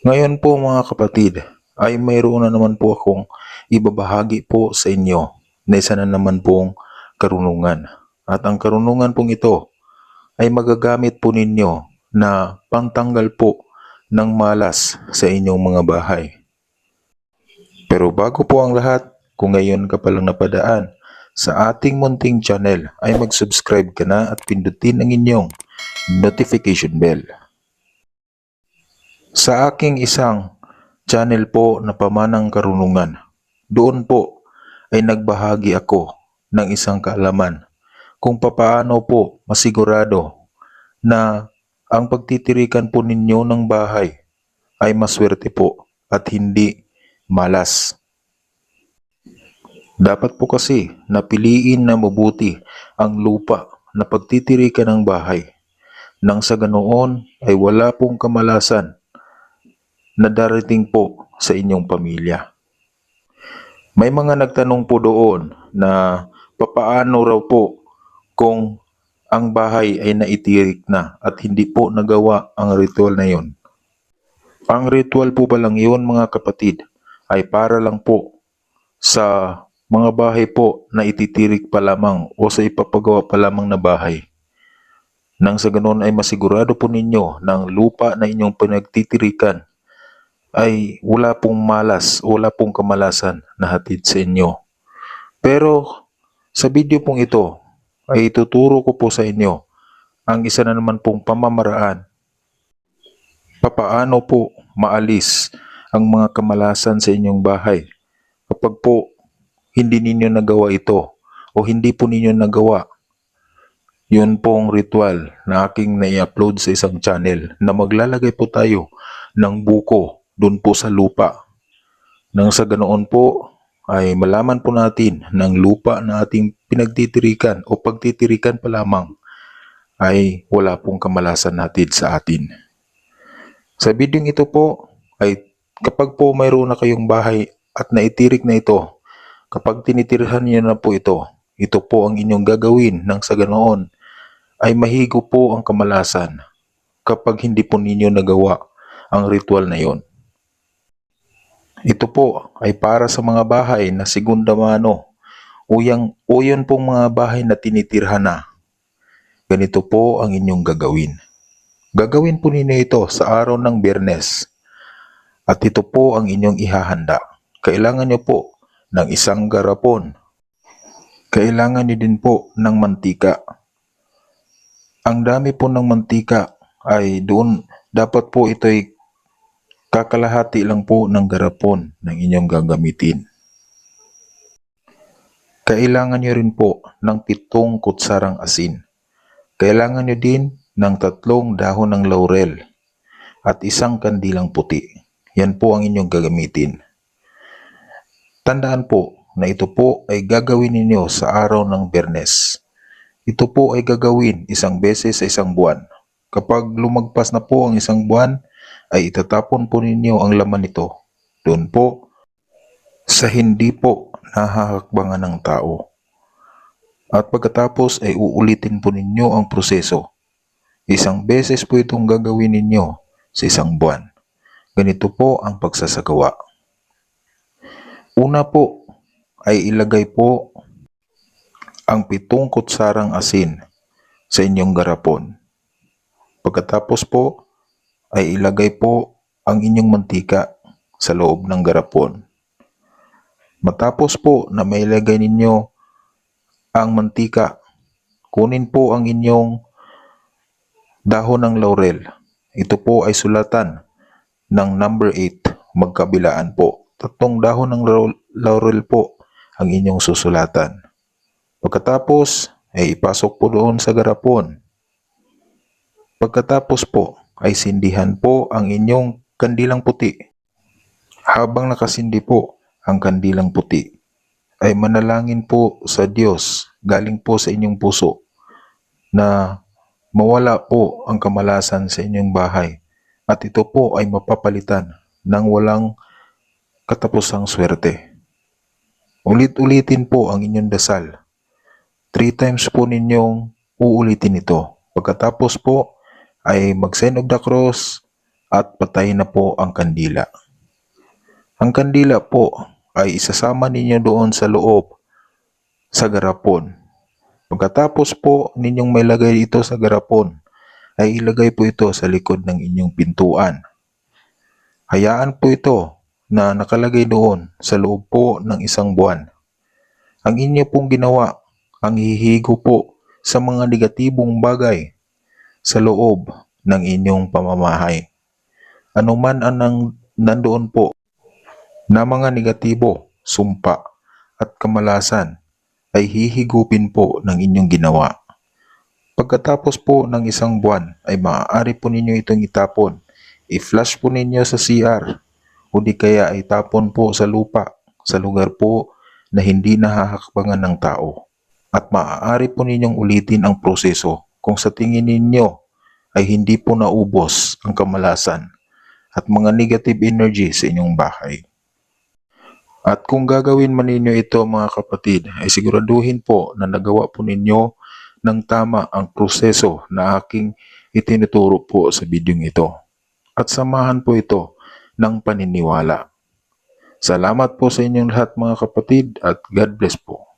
Ngayon po mga kapatid, ay mayroon na naman po akong ibabahagi po sa inyo na isa na naman pong karunungan. At ang karunungan pong ito ay magagamit po ninyo na pantanggal po ng malas sa inyong mga bahay. Pero bago po ang lahat, kung ngayon ka palang napadaan sa ating munting channel ay mag-subscribe ka na at pindutin ang inyong notification bell. Sa aking isang channel po na pamanang karunungan, doon po ay nagbahagi ako ng isang kaalaman kung papaano po masigurado na ang pagtitirikan po ninyo ng bahay ay maswerte po at hindi malas. Dapat po kasi napiliin na mabuti ang lupa na pagtitirikan ng bahay nang sa ganoon ay wala pong kamalasan na darating po sa inyong pamilya. May mga nagtanong po doon na papaano raw po kung ang bahay ay naitirik na at hindi po nagawa ang ritual na yon. Ang ritual po ba lang yun mga kapatid ay para lang po sa mga bahay po na ititirik pa lamang o sa ipapagawa pa lamang na bahay. Nang sa ganoon ay masigurado po ninyo ng lupa na inyong pinagtitirikan ay wala pong malas, wala pong kamalasan na hatid sa inyo. Pero sa video pong ito ay ituturo ko po sa inyo ang isa na naman pong pamamaraan papaano po maalis ang mga kamalasan sa inyong bahay kapag po hindi ninyo nagawa ito o hindi po ninyo nagawa yun pong ritual na aking nai-upload sa isang channel na maglalagay po tayo ng buko doon po sa lupa. Nang sa ganoon po ay malaman po natin ng lupa na ating pinagtitirikan o pagtitirikan pa lamang ay wala pong kamalasan natin sa atin. Sa bidyong ito po ay kapag po mayroon na kayong bahay at naitirik na ito, kapag tinitirhan niyo na po ito, ito po ang inyong gagawin nang sa ganoon ay mahigo po ang kamalasan kapag hindi po ninyo nagawa ang ritual na yon. Ito po ay para sa mga bahay na segunda mano o, yang, o yun pong mga bahay na tinitirhan na. Ganito po ang inyong gagawin. Gagawin po ninyo ito sa araw ng biyernes. At ito po ang inyong ihahanda. Kailangan nyo po ng isang garapon. Kailangan nyo din po ng mantika. Ang dami po ng mantika ay doon dapat po ito ay kakalahati lang po ng garapon ng inyong gagamitin. Kailangan nyo rin po ng pitong kutsarang asin. Kailangan nyo din ng tatlong dahon ng laurel at isang kandilang puti. Yan po ang inyong gagamitin. Tandaan po na ito po ay gagawin ninyo sa araw ng bernes. Ito po ay gagawin isang beses sa isang buwan. Kapag lumagpas na po ang isang buwan, ay itatapon po ninyo ang laman nito. Doon po sa hindi po nahahakbangan ng tao. At pagkatapos ay uulitin po ninyo ang proseso. Isang beses po itong gagawin ninyo sa isang buwan. Ganito po ang pagsasagawa. Una po ay ilagay po ang pitong kutsarang asin sa inyong garapon. Pagkatapos po ay ilagay po ang inyong mantika sa loob ng garapon. Matapos po na mailagay ninyo ang mantika, kunin po ang inyong dahon ng laurel. Ito po ay sulatan ng number 8, magkabilaan po. Tatlong dahon ng lau- laurel po ang inyong susulatan. Pagkatapos ay ipasok po doon sa garapon. Pagkatapos po ay sindihan po ang inyong kandilang puti. Habang nakasindi po ang kandilang puti, ay manalangin po sa Diyos galing po sa inyong puso na mawala po ang kamalasan sa inyong bahay at ito po ay mapapalitan ng walang katapusang swerte. Ulit-ulitin po ang inyong dasal. Three times po ninyong uulitin ito. Pagkatapos po ay mag-sign of the cross at patay na po ang kandila. Ang kandila po ay isasama ninyo doon sa loob sa garapon. Pagkatapos po ninyong may lagay ito sa garapon, ay ilagay po ito sa likod ng inyong pintuan. Hayaan po ito na nakalagay doon sa loob po ng isang buwan. Ang inyo pong ginawa, ang hihigo po sa mga negatibong bagay sa loob ng inyong pamamahay. Ano man ang nandoon po na mga negatibo, sumpa at kamalasan ay hihigupin po ng inyong ginawa. Pagkatapos po ng isang buwan ay maaari po ninyo itong itapon. I-flush po ninyo sa CR o di kaya ay tapon po sa lupa sa lugar po na hindi nahahakbangan ng tao. At maaari po ninyong ulitin ang proseso kung sa tingin ninyo ay hindi po naubos ang kamalasan at mga negative energy sa inyong bahay. At kung gagawin man ninyo ito mga kapatid, ay siguraduhin po na nagawa po ninyo ng tama ang proseso na aking itinuturo po sa bidyong ito. At samahan po ito ng paniniwala. Salamat po sa inyong lahat mga kapatid at God bless po.